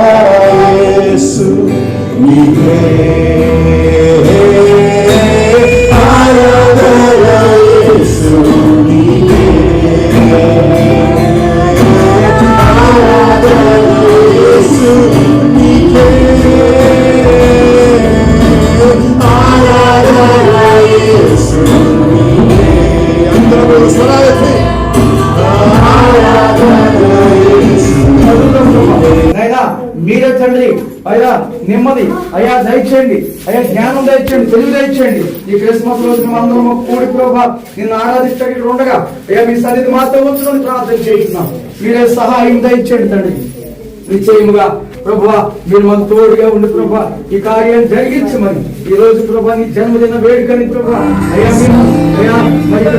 ఆరాధయేసు నీకే ఆరాధయేసు నీకే దయచేయండి ఈ క్రిస్మస్ రోజు అందరం ఒక కూడి ప్రభా నిన్ను ఆరాధించడం ఇక్కడ ఉండగా. అయ్యా మీ సన్నిధి మాతో ఉంచుకొని ప్రార్థన చేస్తున్నాం మీరే సహాయం దయచేయండి తండ్రి. నిశ్చయముగా ప్రభా మీరు మాకు తోడుగా ఉండి ప్రభా ఈ కార్యం జరిగించమని. ఈ రోజు ప్రభా నీ జన్మదిన వేడుకని ప్రభా. అయ్యా మీరు అయ్యా మరి ఇక్కడ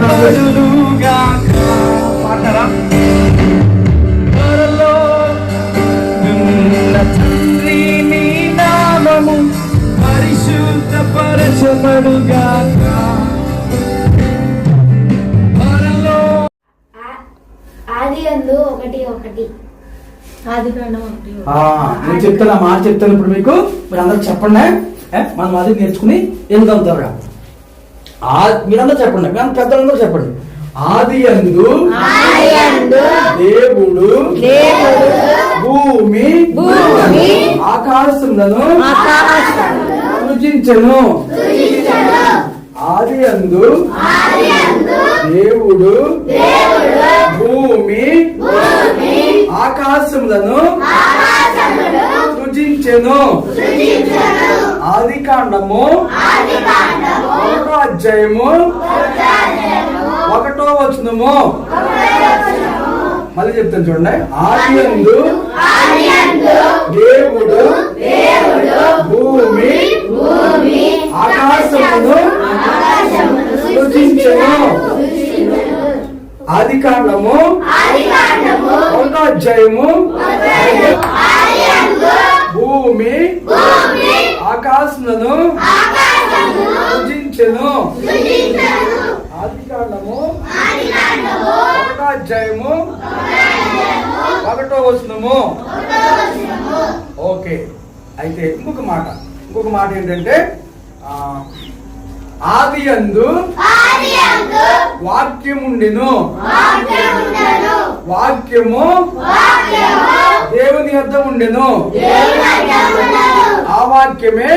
తండ్రి నీ నామము పరిశుద్ధపరచబడుగాక ఆది అందు ఒకటి ఒకటి. ఆ, నేను చెప్తాను ఆ మాట చెప్తాను ఇప్పుడు మీకు మీరు అందరూ చెప్పండి మనం అది నేర్చుకుని వెళ్దాం త్వరగా. ఆ మీరందరూ చెప్పండి. మీ అందరూ పెద్దలందరూ చెప్పండి. ఆది అందు దేవుడు భూమి భూమి, ఆకాశములను ఆకాశములను సృజించెను. ఆది అందు దేవుడు భూమి ఆకాశములను సృజించెను. ఆది కాండము ఒకటో అధ్యాయము ఒకటో వచనము. మళ్ళీ చెప్తాను చూడండి. ఆది అందు దేవుడు భూమి ఆకాశమును సృజించెను ఆది కాండము ఒకటో అధ్యాయము. భూమి ఆకాశములను సృజించెను ఆది కాండము ఒకటో అధ్యాయము. ఒకటో వచనము. ఓకే. అయితే ఇంకొక మాట. ఇంకొక మాట ఏంటంటే ఆది అందు వాక్యముండెను. వాక్యము దేవుని యొద్ద ఉండెను ఆ వాక్యమే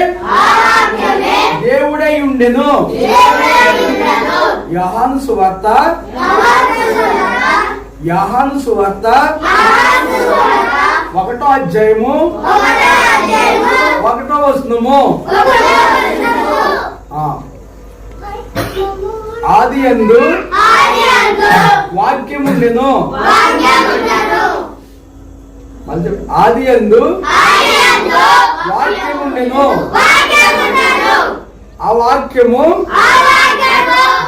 దేవుడై ఉండెను. యహాను సువార్త. యహాను సువార్త. ఒకటో అధ్యాయము. ఒకటో వచనము. ఆది అందు వాక్యముండెను మళ్ళీ ఆది అందు వాక్యముండెను ఆ వాక్యము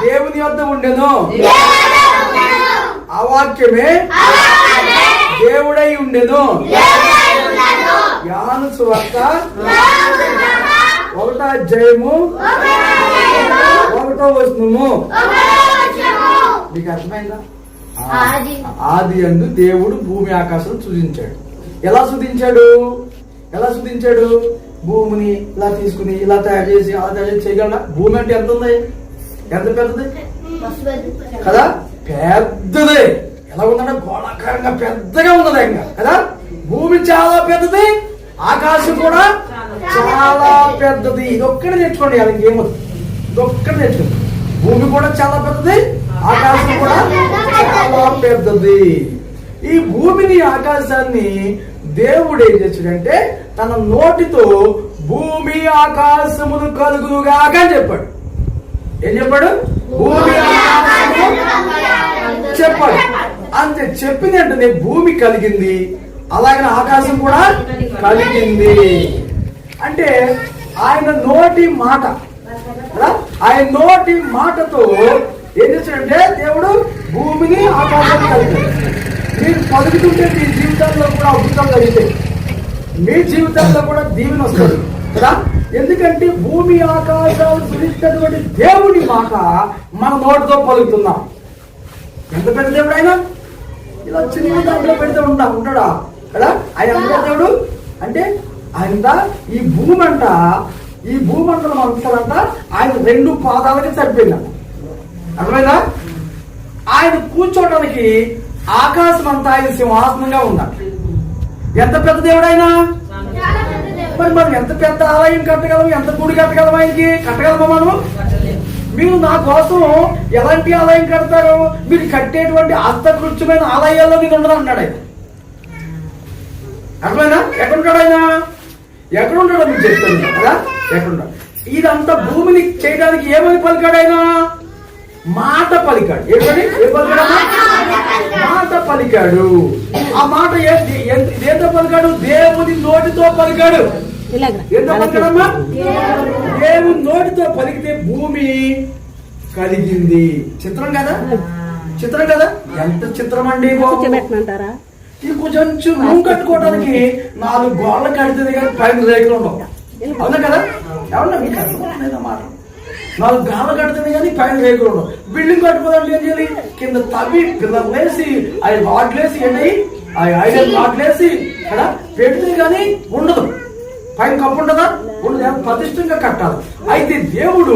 దేవుని వద్ద ఉండెను ఆ వాక్యమే దేవుడై ఉండెను. యాను సువార్త. ఒకటో అధ్యాయము. ఒకటో వచనము. మీకు అర్థమైందా? ఆది. అందు దేవుడు భూమి ఆకాశం సృజించాడు. ఎలా సృజించాడు? ఎలా సృజించాడు? భూమిని ఇలా తీసుకుని ఇలా తయారు చేసి అలా తయారు చేసి చేయగలరా భూమి అంటే ఎంత ఉంది ఎంత పెద్దది? కదా? పెద్దది. ఎలా ఉందంటే గోళాకారంగా పెద్దగా ఉన్నది ఇంకా కదా? భూమి చాలా పెద్దది ఆకాశం కూడా చాలా పెద్దది. ఇది ఒక్కడే నేర్చుకోండి అది ఇంకేమో ఇది ఒక్కడే నేర్చుకోండి. భూమి కూడా చాలా పెద్దది ఆకాశం కూడా చాలా పెద్దది. ఈ భూమిని ఆకాశాన్ని దేవుడు ఏం చేశాడంటే తన నోటితో భూమి ఆకాశమును కలుగునుగాక అని చెప్పాడు. ఏం చెప్పాడు? భూమి ఆకాశము చెప్పాడు అంతే చెప్పిన వెంటనే భూమి కలిగింది అలాగే ఆకాశం కూడా కలిగింది. అంటే ఆయన నోటి మాట ఆయన నోటి మాటతో ఏం చేశాడంటే దేవుడు భూమిని ఆకాశం కలిగాడు మీరు పలుకుతుంటే మీ జీవితాల్లో కూడా అద్భుతం కలిగితే మీ జీవితాల్లో కూడా దీవెన వస్తుంది కదా? ఎందుకంటే భూమి ఆకాశాలు సృష్టించినటువంటి దేవుడి మాట మన నోటితో పలుకుతున్నాం. ఎంత పెద్ద దేవుడు ఆయన ఇలా చిన్న దాంట్లో పెడితే ఉంటా ఉంటాడా? కదా? ఆయన ఎంత పెద్ద దేవుడు అంటే ఆయన ఈ భూమి అంట ఈ భూమండలం అంతలంట ఆయన రెండు పాదాలకి సరిపోయిందంట అర్థమైందా? ఆయన కూర్చోవడానికి ఆకాశం అంతా ఆయన సింహాసనంగా ఉందంట ఎంత పెద్ద దేవుడు. ఆయన. మరి మనం ఎంత పెద్ద ఆలయం కట్టగలం ఎంత గుడి కట్టగలం ఆయనకి? కట్టగలమా మనం మీరు నా కోసం ఎలాంటి ఆలయం కడతారు? మీరు కట్టేటువంటి అస్తకృత్యమైన ఆలయాల్లో మీరు ఉండరు అన్నాడు ఆయన. అర్థమైనా ఎక్కడుంటాడు ఆయన? ఎక్కడుంటాడో మీకు చెప్తాను కదా? ఎక్కడుంటాడు? ఇదంతా భూమిని చేయడానికి ఏమని పలికాడు ఆయన? మాట పలికాడు. ఏమని ఏ మాట పలికాడు. ఆ మాట ఏంటి దేంతో పలికాడు? దేవుని నోటితో పలికాడు. దేవుని నోటితో పలికితే భూమి కలిగింది. చిత్రం కదా? చిత్రం కదా? ఎంత చిత్రం అండి ఈ కొంచెం రూమ్ కట్టుకోవడానికి నాలుగు గోడలు కడితే కానీ పైన రేకులు ఉండవు. అవునా కదా? ఏమన్నా మీకు అర్థమవుతుందా మాట? నాలుగు గాలు కడితే కానీ పైన రేకులు ఉండవు. బిల్డింగ్ కట్టుకోవాలంటే ఏం చేయాలి? కింద తవ్వి పిల్లలు వేసి అవి రాడ్లు వేసి ఏంటి? అవి ఐరన్ రాడ్లు వేసి కదా? పెడితే కానీ ఉండదు. పైన కప్పు ఉంటుందా? ఉండదు ఏమో ప్రతిష్టంగా కట్టాలి. అయితే దేవుడు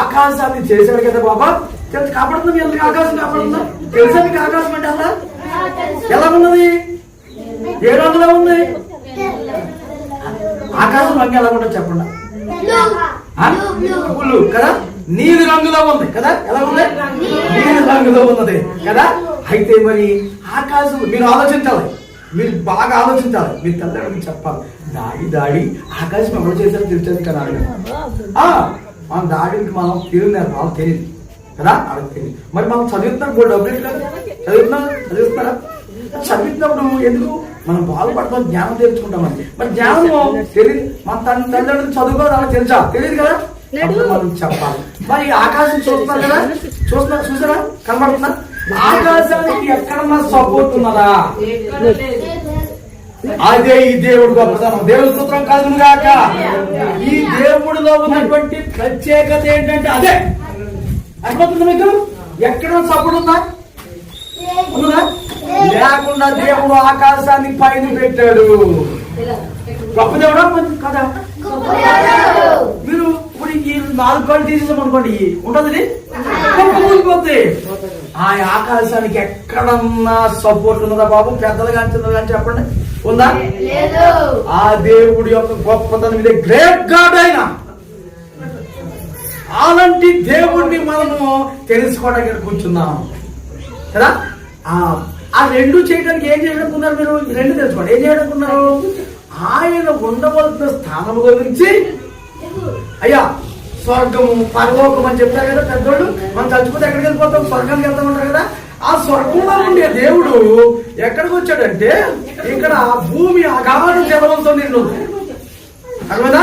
ఆకాశాన్ని చేశాడు కదా బాబా? తెలుసు కాపాడుతుందా అందరికి ఆకాశం కాపాడుతుందా? తెలుసా మీకు ఆకాశం అంటే అలా. ఎలా ఉన్నది? ఏ రంగులో ఉంది? ఆకాశం రంగు ఎలా ఉండదు చెప్పండి. కదా? నీలి రంగులో ఉంది కదా? ఎలా ఉంది? నీలి రంగులో ఉన్నది కదా? అయితే మరి ఆకాశం మీరు ఆలోచించాలి. మీరు బాగా ఆలోచించాలి. మీరు తల్లిదండ్రులకు చెప్పాలి. దాడి దాడి ఆకాశం ఎవరు చేశారో తెలిసేది కదా మన దాడికి మనం తెలియదు వాళ్ళకి తెలియదు. కదా? వాళ్ళకి తెలియదు. మరి మనం చదువుతున్నారు బోర్డు డబ్బులు కదా చదువుతున్నారు చదువుతున్నారా? చదివినప్పుడు ఎందుకు? మనం బాగుపడతాం జ్ఞానం తెలుసుకుంటామని మరి జ్ఞానం తెలియదు. మన తల్లి తల్లిదండ్రులు చదువుకోవాలి వాళ్ళకి తెలుసా? తెలియదు కదా. మనం చెప్పాలి. మరి ఆకాశం చూస్తున్నారు కదా? చూస్తున్నారు చూసారా? కనబడుతుందా ఆకాశానికి ఎక్కడన్నా సపోర్ట్ ఉన్నదా అదే ఈ దేవుడు గొప్పతనం. దేవుడి సూత్రం కలుగును గాక. ఈ దేవుడిలో ఉన్నటువంటి ప్రత్యేకత ఏంటంటే అదే. అర్థమవుతుంది మీకు? ఎక్కడ సపోర్ట్ ఉందా లేకుండా దేవుడు ఆకాశాన్ని పైన పెట్టాడు. గొప్ప దేవుడా? కదా. దేవుడు. మీరు ఇప్పుడు ఈ నాలుగు కాళ్ళు తీసేసాం అనుకోండి. ఉంటుంది కూలిపోతే ఆ ఆకాశానికి ఎక్కడన్నా సపోర్ట్ ఉన్నదా బాబు? పెద్దలు కానీ చిన్నలు కానీ చెప్పండి. ఉందా? లేదు. ఆ దేవుడి యొక్క గొప్పతనం ఇదే గ్రేట్ గాడ్ అయిన. అలాంటి దేవుణ్ణి మనము తెలుసుకోవడానికి కూర్చున్నాం కదా? ఆ ఆ రెండు చేయడానికి ఏం చేయడానుకున్నారు మీరు? ఈ రెండు తెలుసుకోండి. ఏం చేయడానుకున్నారు ఆయన ఉండవలసిన స్థానం గురించి అయ్యా స్వర్గము పరలోకం అని చెప్తారు కదా పెద్దోళ్ళు. మనం తలుచుకుంటే ఎక్కడికి వెళ్ళిపోతాం? స్వర్గానికి వెళ్తా ఉంటారు కదా? ఆ స్వర్గంలో ఉండే దేవుడు ఎక్కడికి వచ్చాడంటే ఇక్కడ భూమి అగాధ జలవంతో నిండు అర్థమైందా?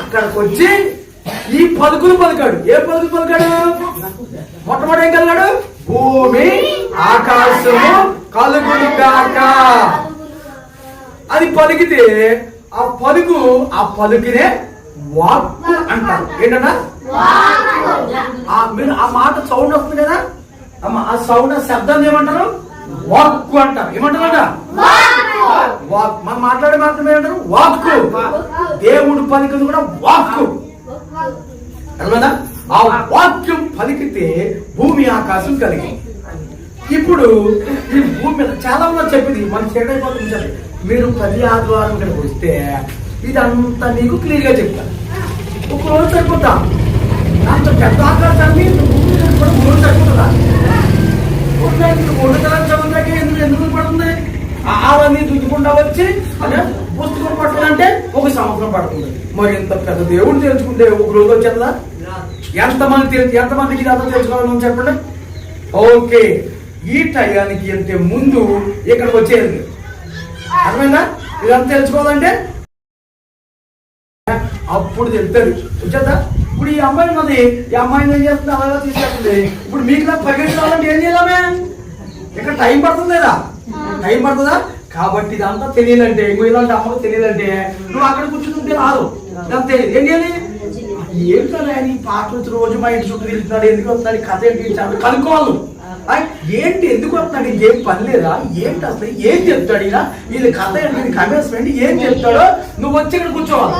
అక్కడికి వచ్చి ఈ పలుకులు పలికాడు. ఏ పలుకులు పలికాడు? మొట్టమొదటి ఏం కలిగాడు? భూమి ఆకాశము కలుగులు కాక అది పలికితే ఆ పలుకు ఆ పలుకినే వాక్కు అంటారు. ఏంటన్నా? ఆ మాట సౌండ్ వస్తుంది కదా? ఆ మా- ఆ సౌండ్ ఆ శబ్దాన్ని ఏమంటారు? వాక్కు అంటారు. ఏమంటారట? వాక్ మనం మాట్లాడే మాత్రం ఏమంటారు? వాక్కు. దేవుడు పలికింది కూడా వాక్కు. ఆ వాక్యం పలికితే భూమి ఆకాశం కలిగింది ఇప్పుడు ఈ భూమి మీద చాలా మంది చెప్పింది మన చెప్పి మీరు ప్రతి ఆదివారం ఇక్కడికి వస్తే ఇదంతా మీకు క్లియర్గా చెప్తాను. ఒక రోజు సరిపోతా అంత పెద్ద ఆకాశాన్ని కూడా మూడు తగ్గుతుందా? మూడు తరం చదువుతాకి ఎందుకు ఎందుకు పడుతుంది? ఆ ఆవన్నీ దుద్దుకుండా వచ్చి అదే పుస్తకం పట్టాలంటే ఒక సంవత్సరం పడుతుంది. మరి ఇంత పెద్ద దేవుడు తెలుసుకుంటే ఒక రోజు వచ్చేదా ఎంతమంది తెలుసు ఎంతమందికి ఇదంతా తెలుసుకోవాలని చెప్పండి. ఓకే ఈ టయానికి వెళ్తే ముందు ఇక్కడికి వచ్చేది అర్థమైందా? ఇదంతా తెలుసుకోవాలంటే అప్పుడు తెలుస్తుంది వచ్చేద్దా? అమ్మాయి ఉన్నది. ఈ అమ్మాయిని ఏం చేస్తుంది? అలాగా తీసుకెళ్తుంది ఇప్పుడు మీకు నాకు పరిగెత్తి రావాలంటే ఏం చేయాలమే? ఇక్కడ టైం పడుతుంది లేదా? టైం పడుతుందా? కాబట్టి ఇదంతా తెలియాలంటే ఇంకో ఇలాంటి అమ్మకు తెలియాలంటే నువ్వు అక్కడ కూర్చుంటే రాదు. ఇదంతా. తెలియదు ఏం చేయాలి? ఏంటో ఆయన ఈ పాట వచ్చి రోజు మా ఇంటి చుట్టూ తిరుగుతున్నాడు ఎందుకు వస్తున్నాడు కథ ఏంటి కనుక్కోవాలి ఏంటి ఎందుకు వస్తున్నాడు ఇంకేం పని లేదా? ఏంటి అసలు ఏం చెప్తాడు ఈయన? ఇది కథ ఏంటి ఇది కమేస్మెంట్ ఏం చెప్తాడో నువ్వు వచ్చి ఇక్కడ కూర్చోవాలి.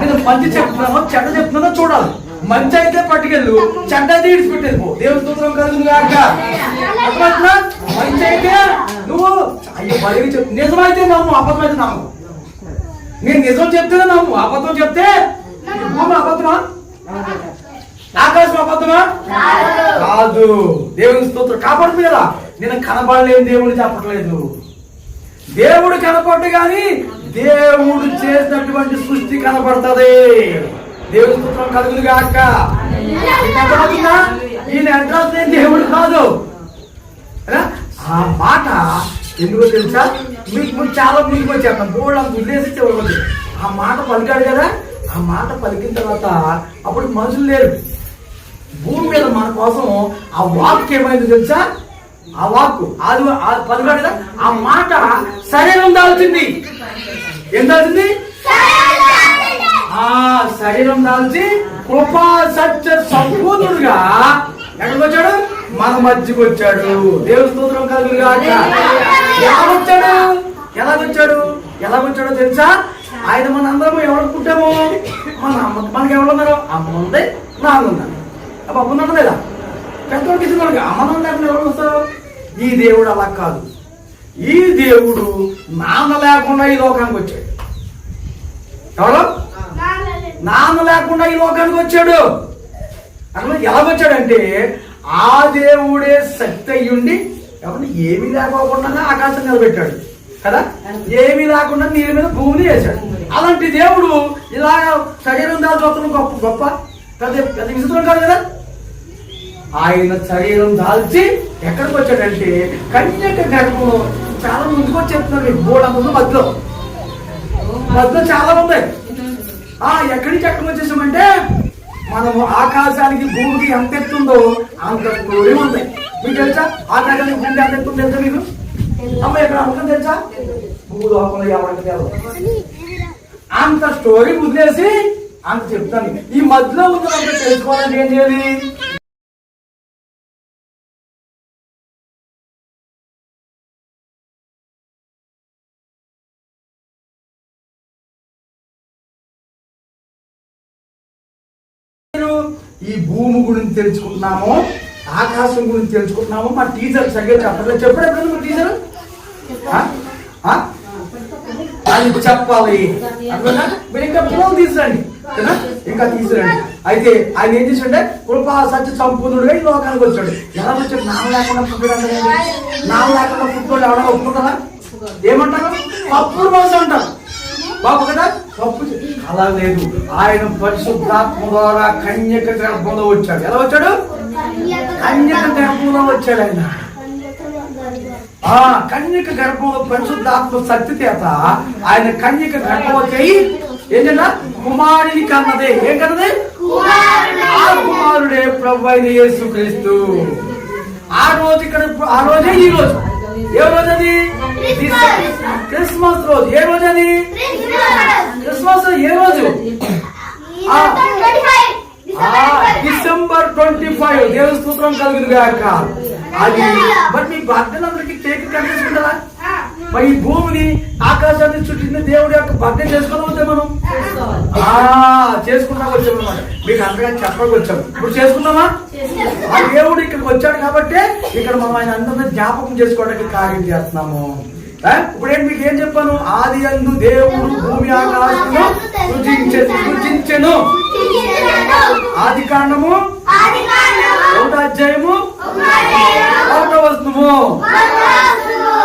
నేను మంచి చెప్తున్నానో చెడ్డ చెప్తున్నానో చూడాలి. మంచి అయితే పట్టుకెళ్ళు. చెడ్డ అయితే ఇడిచిపెట్టేది పో దేవుని స్తోత్రం కలుగును కాక మంచి అయితే నువ్వు అయ్యో మరి చెప్ నిజమైతే నమ్ము అబద్ధం అయితే నమ్ము నేను నిజం చెప్తేనే నమ్ము అబద్ధం చెప్తే భూమి అబద్ధమా? ఆకాశం అబద్ధమా? కాదు. దేవుని స్తోత్రం కాపాడుతుంది కదా. నేను కనబడలేని దేవుడు చెప్పట్లేదు. దేవుడు కనపడ్డు కానీ దేవుడు చేసినటువంటి సృష్టి కనపడుతుంది. దేవుడి స్తోత్రం కలుగులు గాక. ఈయన అడ్రస్ నేను దేవుడు కాదు. ఆ మాట ఎందుకో తెలుసా? మీకు మీకు చాలా మీకు వచ్చేస్తాను బోర్డు అంత ఉద్దేశించే ఆ మాట పలికాడు కదా? ఆ మాట పలికిన తర్వాత అప్పుడు మనుషులు లేరు. భూమి మీద మన కోసం ఆ వాక్ ఏమైంది తెలుసా? ఆ వాక్ అది ఆ పలికాడు కదా? ఆ మాట శరీరం దాల్చింది ఏం దాల్చింది ఆ శరీరం దాల్చి కృపా సత్య సంపూర్ణుడుగా ఎక్కడికి వచ్చాడు మన మధ్యకి వచ్చాడు దేవుని స్తోత్రం కలుగుగా ఎలా వచ్చాడు ఎలా వచ్చాడు ఎలా వచ్చాడో తెలుసా? ఆయన మన అందరం ఎవరు మన అమ్మ మనకి ఎవరు ఉన్నారు అమ్మ ఉంది నాన్న ఉన్నారు. అబ్బా ఉన్నాడు లేదా? పెద్దోడికి ఇచ్చినోడికి అమ్మ నాన్న లేకుండా ఎవరు వస్తారు? ఈ దేవుడు అలా కాదు. ఈ దేవుడు నాన్న లేకుండా ఈ లోకానికి వచ్చాడు. ఎవరు? నాన్న లేకుండా ఈ లోకానికి వచ్చాడు. అక్కడ ఎలాగొచ్చాడంటే ఆ దేవుడే శక్తి అయ్యుండి ఎవరిని ఏమీ లేకోకుండా ఆకాశం నిలబెట్టాడు. కదా? ఏమీ లేకుండా నీళ్ళ మీద భూమిని వేశాడు. అలాంటి దేవుడు ఇలా శరీరం దాల్చొస్తున్న గొప్ప గొప్ప పెద్ద పెద్ద విచిత్రం కాదు కదా? ఆయన శరీరం దాల్చి ఎక్కడికి వచ్చాడంటే కన్యక గర్భం చాలా ముందుకు వచ్చి చెప్తున్నారు బోడ ముందు మధ్యలో. మధ్యలో చాలా ఉన్నాయి. ఆ ఎక్కడి నుంచి ఎక్కడికి వచ్చేసామంటే మనము ఆకాశానికి భూమికి ఎంత ఎత్తుందో అంత స్టోరీ ఉంది. మీకు తెలుసా? ఆకాశానికి భూమి ఎంత ఎత్తుందో తెలుసా మీకు? అమ్మ ఇక్కడ అనుకుని తెలుసా? భూలోకంలో ఎవరికి తెలియదు అంత స్టోరీ వదిలేసి అంత చెప్తాను. ఈ మధ్యలో ఉన్నదంతా తెలుసుకోవాలంటే ఏం చేయాలి? ఈ భూమి గురించి తెలుసుకుంటున్నామో ఆకాశం గురించి తెలుసుకుంటున్నామో మా టీచర్ సరిగ్గా చెప్పలేదు చెప్పాడు ఎప్పుడైనా మా టీచర్ అది చెప్పాలి. మీరు ఇంకా పిల్లలు తీసురండి కదా? ఇంకా తీసుకురండి అయితే ఆయన ఏం చేశాడంటే కృపా సత్య సంపూర్ణుడుగా ఈ లోకానికి వచ్చాడు. ఎలా వచ్చాడు? నాన్న లేకుండా పుట్టాడు నామ లేకుండా పుట్టుకోడు ఎవడో ఒప్పుకుంటారా ఏమంటారు? అప్పుడు రోజు అంటారు. బాబు కదా? తప్పు అలా లేదు. ఆయన పరిశుద్ధాత్మ ద్వారా కన్యక గర్భంలో వచ్చాడు. ఎలా వచ్చాడు? కన్యక గర్భంలో వచ్చాడు ఆయన. ఆ కన్యక గర్భంలో పరిశుద్ధాత్మ శక్తి చేత ఆయన కన్యక గర్భవతి అయి కుమారుని కన్నదే. ఏం కన్నదే? ఆ కుమారుడే ప్రభు అయిన యేసుక్రీస్తు. ఆ రోజు ఇక్కడ ఆ రోజే ఈ రోజు. ఏ రోజు అది క్రిస్మస్ రోజు. ఏ రోజు అది క్రిస్మస్ ఏ రోజు? ఆ డిసెంబర్ ట్వంటీ ఫైవ్. దేవుని స్తోత్రం కలుగును గాక అది మరి మీ భర్తలందరికీ కేక్ కనిపిస్తుందా? మరి ఈ భూమిని ఆకాశాన్ని చుట్టిన దేవుడి యొక్క భర్త చేసుకోవద్దే మనం? ఆ చేసుకుంటా వచ్చాం అన్నమాట. మీకు అంతగా చెప్పడానికి వచ్చాము ఇప్పుడు చేసుకుందామా? ఆ దేవుడు ఇక్కడికి వచ్చాడు కాబట్టి ఇక్కడ మనం ఆయన అందరినీ జ్ఞాపకం చేసుకోవడానికి కార్యం చేస్తున్నాము? ఇప్పుడు ఏంటి మీకు ఏం చెప్పాను? ఆది అందు దేవుడు భూమి ఆకాశము సృజించె సృజించెను. ఆది కాండము. అధ్యాయము వస్తువు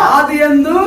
ఆది అందు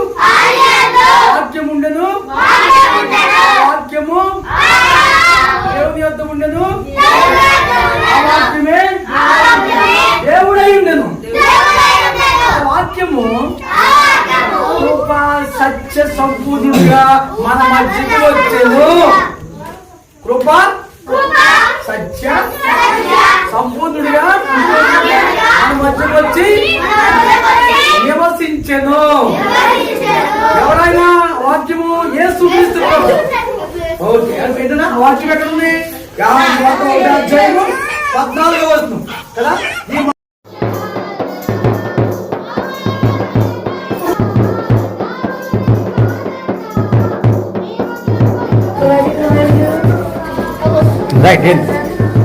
right in.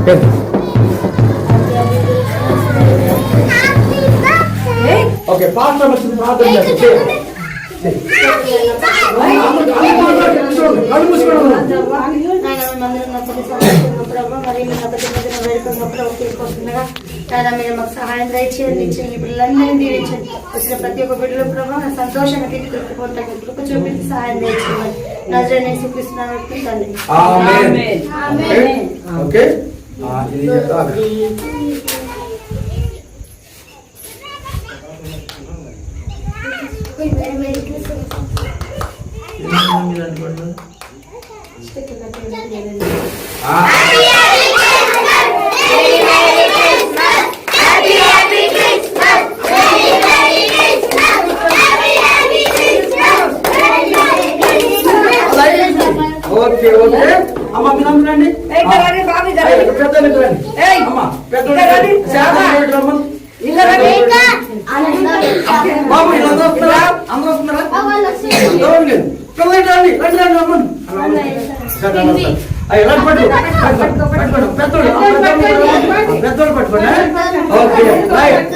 In. Okay part number 3 part number 3 Happy birthday! మూసుకోండి మీరు మాకు సహాయం దయచేయండి ఇచ్చండి పిల్లలందరినీ దీవించండి వచ్చిన ప్రతి ఒక్క బిడ్డలో ప్రభావ నా సంతోషంగా తిరిగి తృప్తిపోతాను కృప చూపించి సహాయం దయచేయండి నజరనే చూపిస్తున్నాను తండ్రి ఆమేన్. ఓకే ఓకే ఓకే అమ్మ అందరండి ఇక్కడ రండి, బాబు ఇక్కడ రండి. బాబు ఇలా వస్తున్నారా? అందరూ వస్తున్నారా? పిల్లలు రండి. రండి రండి. పెద్దోళ్ళు, పట్టుకోండి ఓకే రైట్.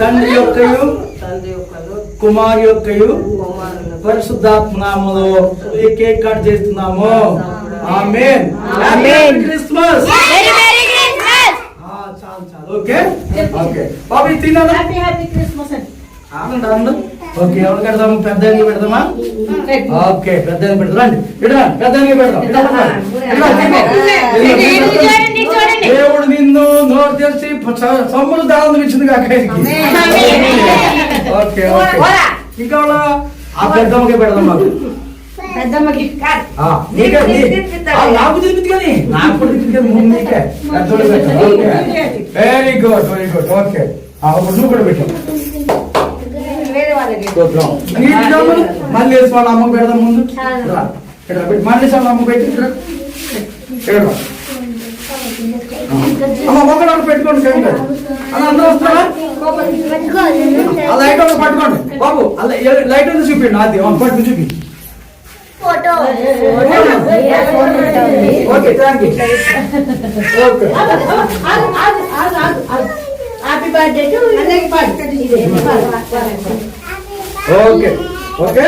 తండ్రి యొక్కయు కుమారి యొక్కయు నామములో ఈ కేక్ కట్ చేస్తున్నాము. ఆమేన్. ఆమేన్. క్రిస్మస్ ఆ, చాలు చాలు. ఓకే? ఓకే. బాబు తిన్నాను. హ్యాపీ హ్యాపీ క్రిస్మస్ అండి. ఆనంద ఆనందం ఓకే ఎవరు పెడదాము పెద్ద పెడదామా ఓకే పెద్ద పెడదాం రండి. ఇడరా పెద్ద పెడదాం. దేవుడు నిన్ను నోరు తెరిచి స- సొమ్ములు దానం ఇచ్చింది కాక ఓకే ఓకే. ఇంకా వాళ్ళ ఆ పెద్దమ్మకే పెడదాం మాకు. పెద్దమ్మకి నీకే, తినిపించు కానీ నాకు కూడా. Okay. Very good very good okay. ఆ, కూడా పెట్టు. మళ్ళీ వాళ్ళ అమ్మకు పెడదాం ముందు. ఇక్కడ పెట్టు. మళ్ళీ వాళ్ళ అమ్మకు పెట్టి ఇక్కడ. అమ్మ మొక్కలు అక్కడ పెట్టుకోండి కవి గారు అలా అందరూ వస్తారా ఆ లైట్ ఒకటి పట్టుకోండి. బాబు అలా ఏ- లైట్ ఉంది చూపిండి అది ఆ, పట్టుకుని చూపి photo. Okay thank you okay. Happy birthday to అందరికి పాడు. ఇదే ఓకే ఓకే.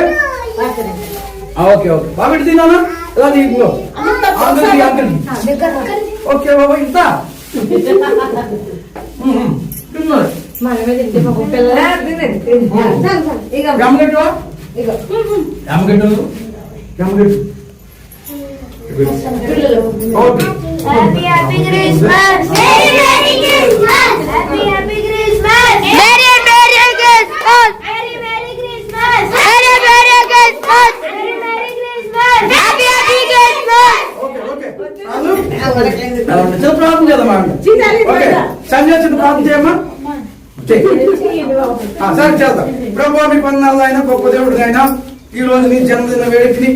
ఆ, ఓకే ఓకే. బాబు ఇటు తిన్నానా ఇలా తీసుకో అంకుల్ అంకుల్ ఓకే బాబు ఇంత ఉమ్, తిన్నారు మనమే తింటే పాపం పిల్లలు ఇక గమగట్టువా ఇక గమగట్టు గమగట్టు okay happy happy Christmas very very Christmas happy happy Christmas very very Christmas very very Christmas very very Christmas very very Christmas happy happy Christmas okay okay చేద్దాం. సంజయ్ చిన్న చేయమ్మా సరే చేద్దాం. ప్రభు మీ పన్నాళ్ళు ఆయన గొప్ప దేవుడు ఆయన ఈ రోజు నీ జన్మదిన వేడుకని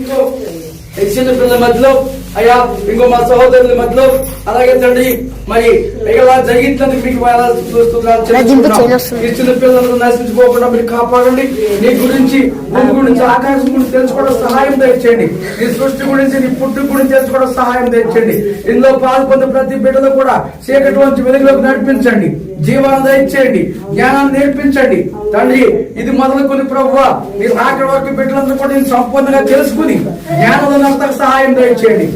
ఈ చిన్న పిల్లల మధ్యలో అయ్యా ఇంకో మా సహోదరుల మధ్యలో అలాగే తండ్రి మరి ఇలా జరిగించినందుకు మీకు చిన్న పిల్లలను నశించుకోకుండా మీరు కాపాడండి. నీ గురించి భూమి గురించి ఆకాశం గురించి తెలుసుకోవడం సహాయం దయచేయండి. నీ సృష్టి గురించి నీ పుట్టు గురించి తెలుసుకోవడం సహాయం దయచేయండి. ఇందులో పాల్పొందే ప్రతి బిడ్డలు కూడా చీకటి నుంచి వెలుగులోకి నడిపించండి. జీవాన్ని దయచేయండి జ్ఞానాన్ని నేర్పించండి. తండ్రి ఇది మొదలుకొని ప్రభువ మీరు ఆఖరి వరకు బిడ్డలందరూ కూడా నేను సంపూర్ణంగా తెలుసుకుని జ్ఞానంలో సహాయం దయచేయండి.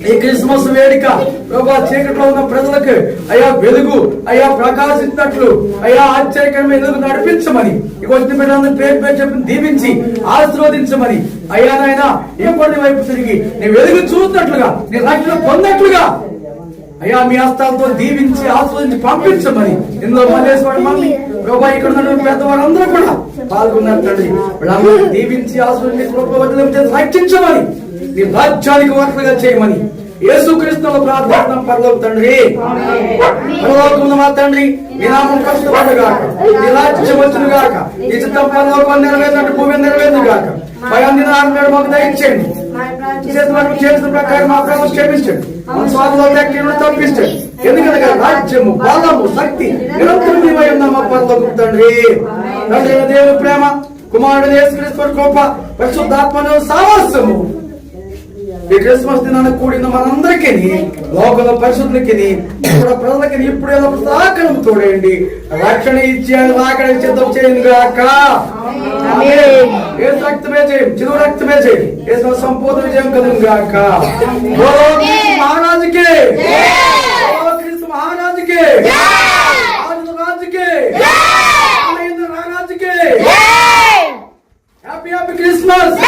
ఈ క్రిస్మస్ వేడుక ప్రభా చీకట్లో ఉన్న ప్రజలకు అయ్యా వెలుగు అయ్యా ప్రకాశించినట్లు అయ్యా ఆశ్చర్యకరమైన వెలుగు నడిపించమని ఇక వచ్చిన బిడ్డలందరూ పేరు పేరు చెప్పి దీవించి ఆశీర్వదించమని అయ్యా నాయన ఇప్పటి వైపు తిరిగి నీ వెలుగు చూసినట్లుగా నీ రక్షణ పొందినట్లుగా అయ్యా మీ హస్తాలతో దీవించి ఆస్వాదించి పంపించమని ఇందులో మల్లేశ్వరం మమ్మీ ప్రభా ఇక్కడ ఉన్న పెద్దవాళ్ళందరూ కూడా పాల్గొన్నారు తండ్రి. వీళ్ళందరూ దీవించి ఆస్వాదించి కృప రక్షించమని నీ రాజ్యానికి వర్తగా చేయమని యేసుక్రీస్తుల ప్రార్థన పరలోక తండ్రి. పరలోకమున మా తండ్రి మీ నామం కష్టపడగాక నీ రాజ్యం వచ్చును గాక నీ చిత్తం పరలోకం నెరవేరినట్టు భూమి నెరవేరును గాక భయాన్ని ఆరు మాకు దయచేయండి. చేసిన చేసిన ప్రకారం మా ప్రభు క్షమించండి మన స్వామిలో వ్యాఖ్యలను తప్పించండి ఎందుకనగా రాజ్యము బలము శక్తి నిరంతరం నీవై ఉన్నాం మా పరలోకపు తండ్రి తండ్రి దేవుని ప్రేమ కుమారుడు యేసుక్రీస్తు కృప పరిశుద్ధాత్మను సామస్యము ఈ క్రిస్మస్ దినాన్ని కూడిన మనందరికీ లోకల పరిశుద్ధులకి ఇక్కడ ప్రజలకి ఇప్పుడు ఏదో సహకారం తోడేయండి. రక్షణ ఇచ్చి ఆయన రాకడ సిద్ధం చేయండి గాక. ఏ రక్తమే చేయం చిరు రక్తమే చేయం. ఏ సంపూర్ణ విజయం కలుగు గాక. మహారాజుకి. మహారాజుకి. రాజు రాజుకి. రాజు రాజుకి happy happy Christmas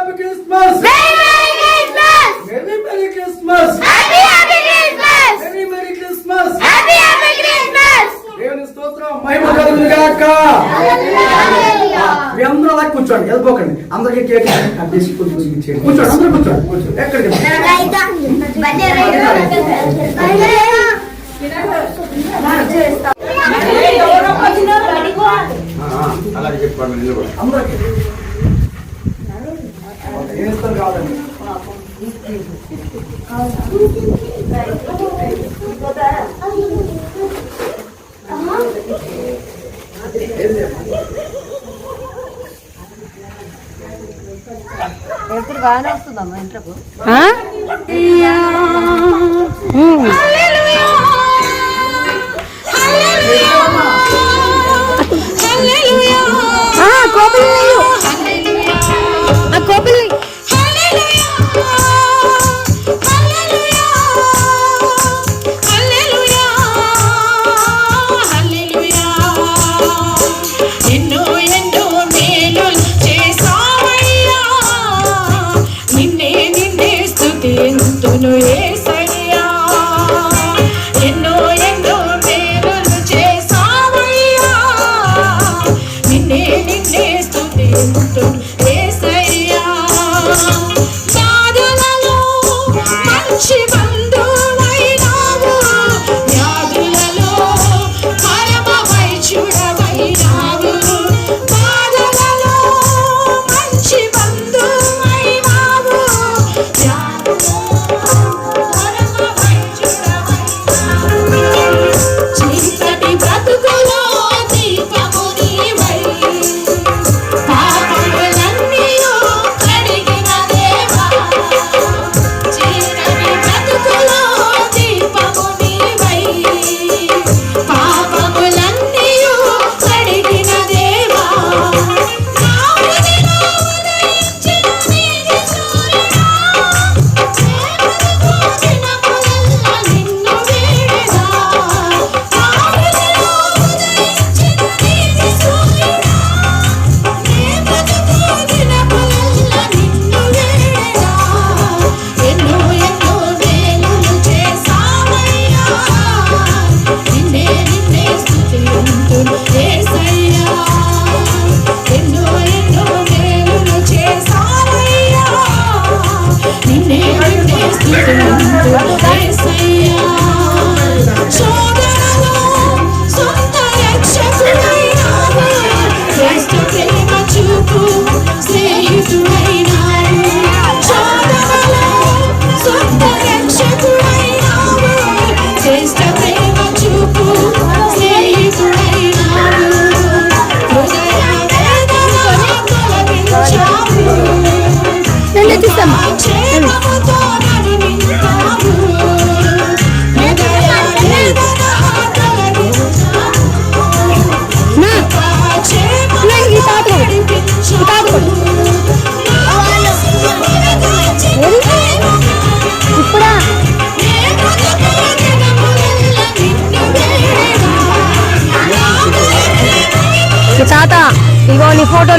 happy Christmas merry merry Christmas merry merry Christmas దేవుని స్తోత్రం మహిమ కలుగును గాక. మీ అందరూ అలా కూర్చోండి వెళ్ళిపోకండి. అందరికీ కేక్ కట్ చేసి కొంచెం ఇచ్చేయండి కూర్చోండి. అందరూ కూర్చోండి కూర్చోండి. ఎక్కడికి అలాగే చెప్పండి నిలబడి అందరికీ. ఏం ఇస్తారు కాదండి. ఎప్పుడు బాగానే వస్తుందమ్మా ఇంట్లోకు? ఎన్నో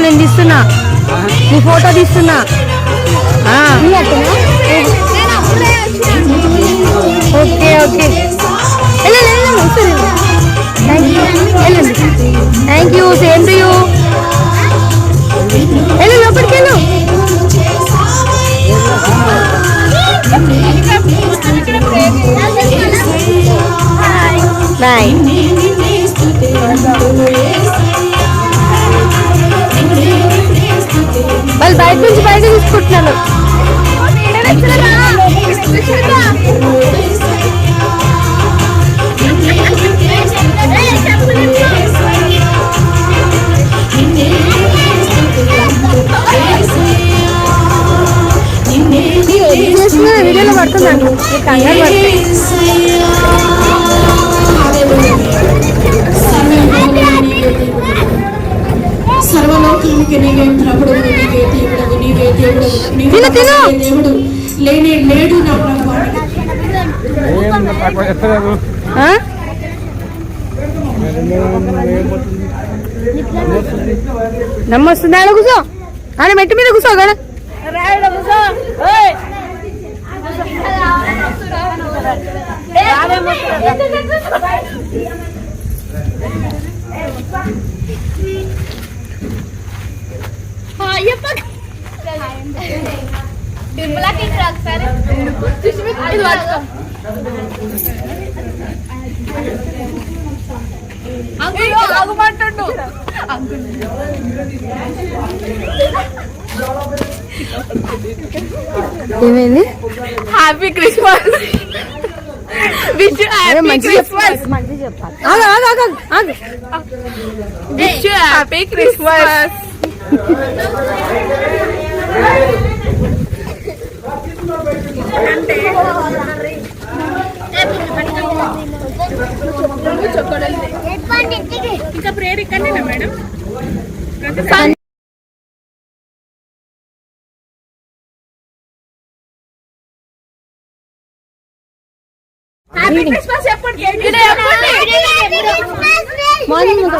నేను తీస్తున్నా. నీ ఫోటో తీస్తున్నా. Okay okay. Thank you same to you వెళ్ళు లోపలికి వెళ్ళు బాయ్ వాళ్ళు బయట నుంచి బయట తీసుకుంటున్నాను వీడియోలో పడుతున్నాను. కంగారు పడుతుంది సర్వలోకానికి నీవే ప్రభుడు నీవే దేవుడు నీవే దేవుడు నీవే. దేవుడు. లేనే లేడు నా ప్రభు? నమ్మొస్తుంది? ఆడ కూర్చో. ఆడ మెట్టు మీద కూర్చో కదా నిర్మలాకి ఒకసారి. అంకుల్ ఆగుమంటుండు. ఏమైంది? హ్యాపీ క్రిస్మస్ విష్ హ్యాపీ మంచి క్రిస్మస్ మంచి చెప్పాలి ఆగు ఆగు ఆగు ఆగు విష్ హ్యాపీ క్రిస్మస్ ఇంకా ప్రేయర్ ఇక్కడనేనా మేడం హ్యాపీ క్రిస్మస్ చెప్పండి మార్నింగ్